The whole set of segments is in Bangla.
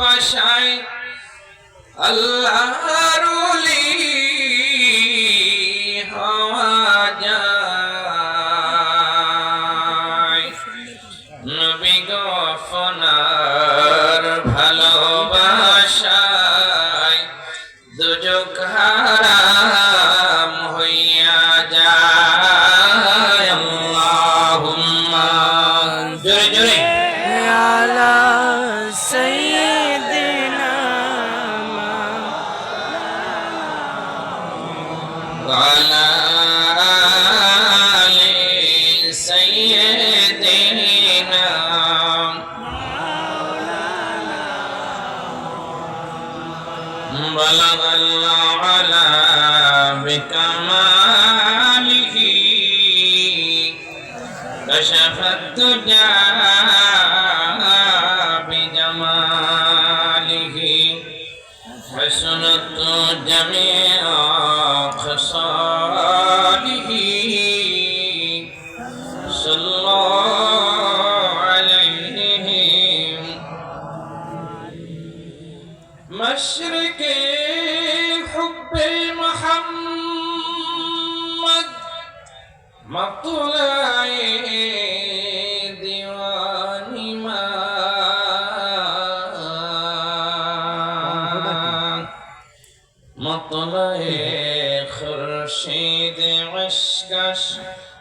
বাসায় আল্লাহর ওলি হওয়া যায়। নবী গফনার ভালোবাসায় দুজক হারাম وعلى آل سيدنا بلغ العلا بكماله كشف الدجى بجماله حسنت جميع صلى الله عليهم مشرق حب محمد مطلع ديوان ما مطلع خرشيد عشقش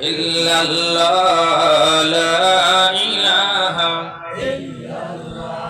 إلا الله